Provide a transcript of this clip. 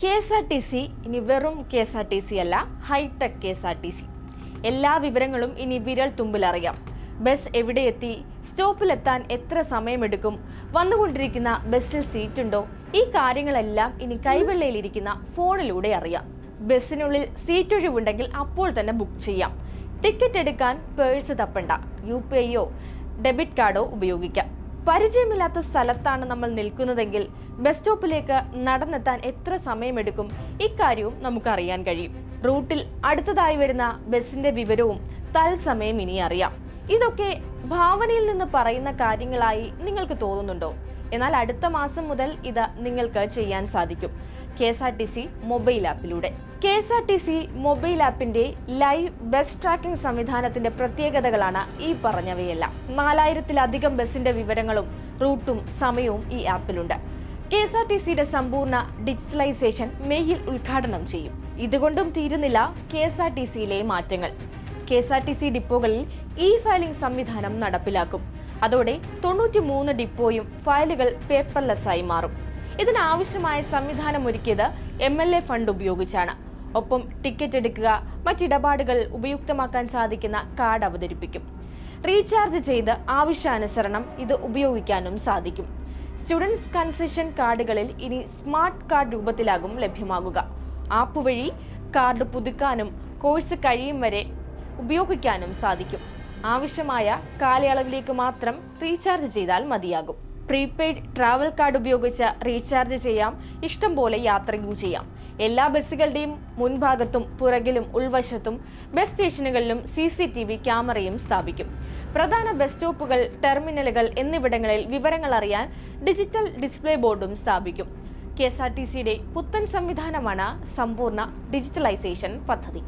K S R T C ഇനി വെറും K S R T C അല്ല hitech K S R T C എല്ലാ വിവരങ്ങളും ഇനി വിരൽ തുമ്പിലറിയാം. ബസ് എവിടെ എത്തി സ്റ്റോപ്പിലെത്താൻ എത്ര സമയമെടുക്കും വന്നുകൊണ്ടിരിക്കുന്ന ബസ്സിൽ സീറ്റുണ്ടോ ഈ കാര്യങ്ങളെല്ലാം ഇനി കൈവെള്ളയിലിരിക്കുന്ന ഫോണിലൂടെ അറിയാം. ബസ്സിനുള്ളിൽ സീറ്റ് ഒഴിവുണ്ടെങ്കിൽ അപ്പോൾ തന്നെ ബുക്ക് ചെയ്യാം. ടിക്കറ്റ് എടുക്കാൻ പേഴ്സ് തപ്പണ്ട. യു പി ഐയോ ഡെബിറ്റ് കാർഡോ ഉപയോഗിക്കാം. പരിചയമില്ലാത്ത സ്ഥലത്താണ് നമ്മൾ നിൽക്കുന്നതെങ്കിൽ ബസ് സ്റ്റോപ്പിലേക്ക് നടന്നെത്താൻ എത്ര സമയമെടുക്കും? ഇക്കാര്യവും നമുക്കറിയാൻ കഴിയും. റൂട്ടിൽ അടുത്തതായി വരുന്ന ബസ്സിന്റെ വിവരവും തത്സമയം ഇനി അറിയാം. ഇതൊക്കെ ഭാവനയിൽ നിന്ന് പറയുന്ന കാര്യങ്ങളായി നിങ്ങൾക്ക് തോന്നുന്നുണ്ടോ? എന്നാൽ അടുത്ത മാസം മുതൽ ഇത് നിങ്ങൾക്ക് ചെയ്യാൻ സാധിക്കും. K S R T C mobile ആപ്പിലൂടെ. K S R T C mobile ആപ്പിന്റെ live bus tracking സംവിധാനത്തിന്റെ പ്രത്യേകതകളാണ് ഈ പറഞ്ഞവയെല്ലാം. നാലായിരത്തിലധികം ബസിന്റെ വിവരങ്ങളും റൂട്ടും സമയവും ഈ ആപ്പിലുണ്ട്. കെ എസ് ആർ ടി സിയുടെ സമ്പൂർണ ഡിജിറ്റലൈസേഷൻ മെയ്യിൽ ഉദ്ഘാടനം ചെയ്യും. ഇതുകൊണ്ടും തീരുന്നില്ല കെ എസ് ആർ ടി സിയിലെ മാറ്റങ്ങൾ. K S R T C ഡിപ്പോകളിൽ E filing സംവിധാനം നടപ്പിലാക്കും. അതോടെ തൊണ്ണൂറ്റി മൂന്ന് ഡിപ്പോയും ഫയലുകൾ പേപ്പർലെസ് ആയി മാറും. ഇതിനാവശ്യമായ സംവിധാനം ഒരുക്കിയത് എം എൽ എ ഫണ്ട് ഉപയോഗിച്ചാണ്. ഒപ്പം ടിക്കറ്റ് എടുക്കുക മറ്റിടപാടുകൾ ഉപയുക്തമാക്കാൻ സാധിക്കുന്ന കാർഡ് അവതരിപ്പിക്കും. റീചാർജ് ചെയ്ത് ആവശ്യാനുസരണം ഇത് ഉപയോഗിക്കാനും സാധിക്കും. സ്റ്റുഡൻസ് കൺസെഷൻ കാർഡുകളിൽ ഇനി സ്മാർട്ട് കാർഡ് രൂപത്തിലാകും ലഭ്യമാകുക. ആപ്പ് വഴി കാർഡ് പുതുക്കാനും കോഴ്സ് കഴിയും വരെ ഉപയോഗിക്കാനും സാധിക്കും. ആവശ്യമായ കാലയളവിലേക്ക് മാത്രം റീചാർജ് ചെയ്താൽ മതിയാകും. പ്രീപെയ്ഡ് ട്രാവൽ കാർഡ് ഉപയോഗിച്ച് റീചാർജ് ചെയ്യാം ഇഷ്ടം പോലെ യാത്രയും ചെയ്യാം. എല്ലാ ബസ്സുകളുടെയും മുൻഭാഗത്തും പുറകിലും ഉൾവശത്തും ബസ് സ്റ്റേഷനുകളിലും സി ക്യാമറയും സ്ഥാപിക്കും. പ്രധാന ബസ് സ്റ്റോപ്പുകൾ ടെർമിനലുകൾ എന്നിവിടങ്ങളിൽ വിവരങ്ങൾ അറിയാൻ ഡിജിറ്റൽ ഡിസ്പ്ലേ ബോർഡും സ്ഥാപിക്കും. കെ എസ് ആർ ടി സിയുടെ പുത്തൻ സംവിധാനമാണ് സമ്പൂർണ ഡിജിറ്റലൈസേഷൻ പദ്ധതി.